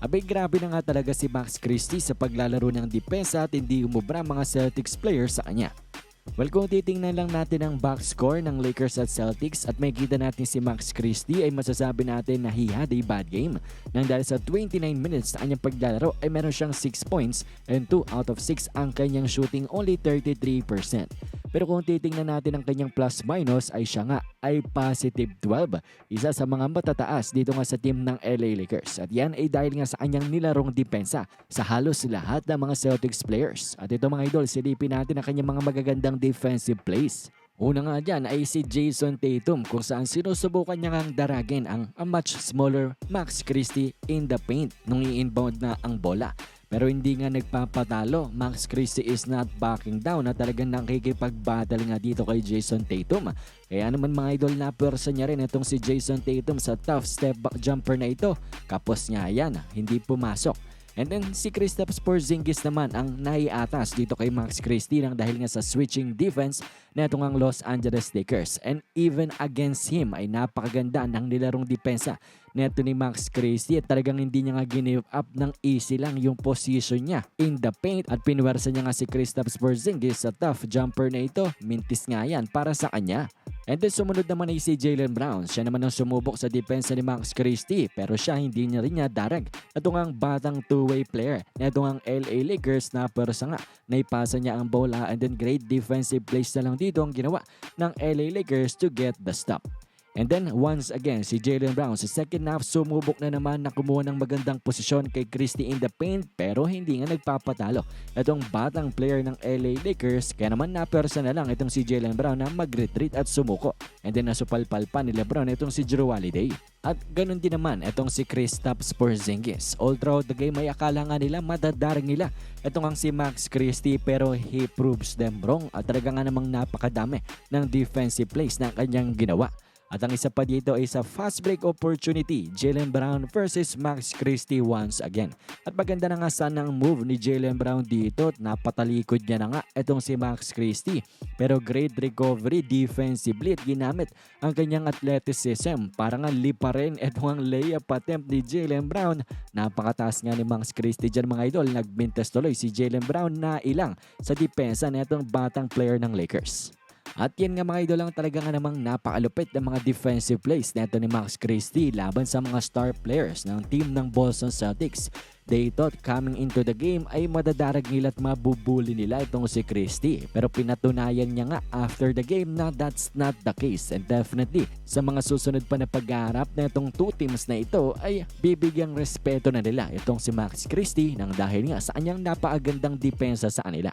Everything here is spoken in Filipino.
Abay grabe na nga talaga si Max Christie sa paglalaro ng depensa at hindi umubra mga Celtics players sa kanya. Well kung titingnan lang natin ang box score ng Lakers at Celtics at may kita natin si Max Christie ay masasabi natin na he had a bad game nang dahil sa 29 minutes sa kanyang paglalaro ay meron siyang 6 points and 2 out of 6 ang kanyang shooting only 33%. Pero kung titingnan natin ang kanyang plus minus ay siya nga ay positive 12. Isa sa mga matataas dito nga sa team ng LA Lakers. At yan ay dahil nga sa kanyang nilarong depensa sa halos lahat ng mga Celtics players. At ito mga idol, silipin natin ang kanyang mga magagandang defensive plays. Una nga dyan ay si Jason Tatum kung saan sinusubukan niya ngang daragin ang a much smaller Max Christie in the paint nung i-inbound na ang bola. Pero hindi nga nagpapatalo. Max Christie is not backing down na talagang nakikipag-battle nga dito kay Jason Tatum. Kaya naman mga idol na pwersa niya rin itong si Jason Tatum sa tough step jumper na ito. Kapos niya yan, hindi pumasok. And then si Kristaps Porzingis naman ang naiatas dito kay Max Christie nang dahil nga sa switching defense na itong ang Los Angeles Lakers. And even against him ay napakaganda ng nilarong depensa neto ni Max Christie at talagang hindi niya nga give up ng easy lang yung position niya in the paint at pinwersa niya nga si Kristaps Porzingis sa tough jumper na ito. Mintis nga yan para sa kanya. And then sumunod naman ay si Jalen Brown. Siya naman ang sumubok sa depensa ni Max Christie pero siya hindi niya rin niya darag. Ito ang batang two-way player ito ang LA Lakers na persa nga naipasa niya ang bola and then great defensive plays na lang dito ang ginawa ng LA Lakers to get the stop. And then once again, si Jalen Brown sa second half sumubok na naman na kumuha ng magandang posisyon kay Christie in the paint pero hindi nga nagpapatalo. Itong batang player ng LA Lakers kaya naman na lang itong si Jalen Brown na mag-retreat at sumuko. And then nasupalpal pa ni Lebron itong si Drew Holiday. At ganun din naman itong si Kristaps Porzingis. All throughout the game ay akala nga nila madadarang nila. Ito nga si Max Christie pero he proves them wrong at talaga nga namang napakadami ng defensive plays na kanyang ginawa. At ang isa pa dito ay sa fast break opportunity, Jalen Brown versus Max Christie once again. At maganda na nga sana ang move ni Jalen Brown dito at napatalikod niya na nga itong si Max Christie. Pero great recovery defensively at ginamit ang kanyang athleticism para nga lipa rin itong ang layup attempt ni Jalen Brown. Napakataas nga ni Max Christie dyan mga idol. Nagmintes tuloy si Jalen Brown na ilang sa depensa na itong batang player ng Lakers. At yan nga mga idol lang talaga nga namang napakalupit ng mga defensive plays neto ni Max Christie laban sa mga star players ng team ng Boston Celtics. They thought coming into the game ay madadarag nila at mabubuli nila itong si Christie. Pero pinatunayan niya nga after the game na that's not the case. And definitely sa mga susunod pa na pag-aarap na itong two teams na ito ay bibigyang respeto na nila itong si Max Christie nang dahil nga sa kanyang napakagandang depensa sa kanila.